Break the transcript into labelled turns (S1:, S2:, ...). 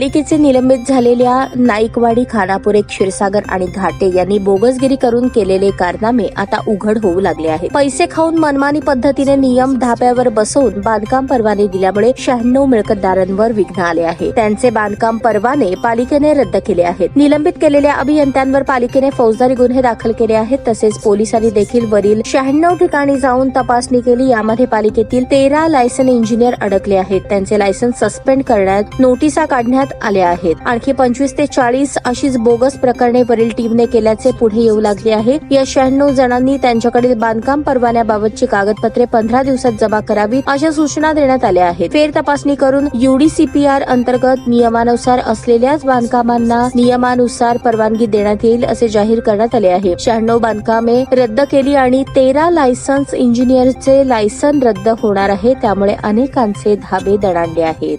S1: पालिकेचे निलंबित झालेल्या नाईकवाडी खानापुरे क्षीरसागर आणि घाटे यांनी बोगसगिरी करून केलेले कारनामे आता उघड होऊ लागले आहेत. पैसे खाऊन मनमानी पद्धतीने नियम धाब्यावर बसवून बांधकाम परवाने दिल्यामुळे शहाण्णव मिळकतदारांवर विघ्न आले आहे. त्यांचे बांधकाम परवाने पालिकेने रद्द केले आहेत. निलंबित केलेल्या अभियंत्यांवर पालिकेने फौजदारी गुन्हे दाखल केले आहेत. तसेच पोलिसांनी देखील वरील शहाण्णव ठिकाणी जाऊन तपासणी केली. यामध्ये पालिकेतील तेरा लायसन इंजिनियर अडकले आहेत. त्यांचे लायसन सस्पेंड करण्यात नोटिसा काढण्यात आल्या आहेत. आणखी पंचवीस ते चाळीस अशीच बोगस प्रकरणे वरील टीमने केल्याचे पुढे येऊ लागले आहे. या शहाण्णव जणांनी त्यांच्याकडील बांधकाम परवान्याबाबतची कागदपत्रे पंधरा दिवसात जमा करावी अशा सूचना देण्यात आल्या आहेत. फेर तपासणी करून युडीसीपीआर अंतर्गत नियमानुसार असलेल्याच बांधकामांना नियमानुसार परवानगी देण्यात येईल असे जाहीर करण्यात आले आहे. शहाण्णव बांधकामे रद्द केली आणि तेरा लायसन्स इंजिनियरचे लायसन रद्द होणार आहे. त्यामुळे अनेकांचे धाबे दणाणले आहेत.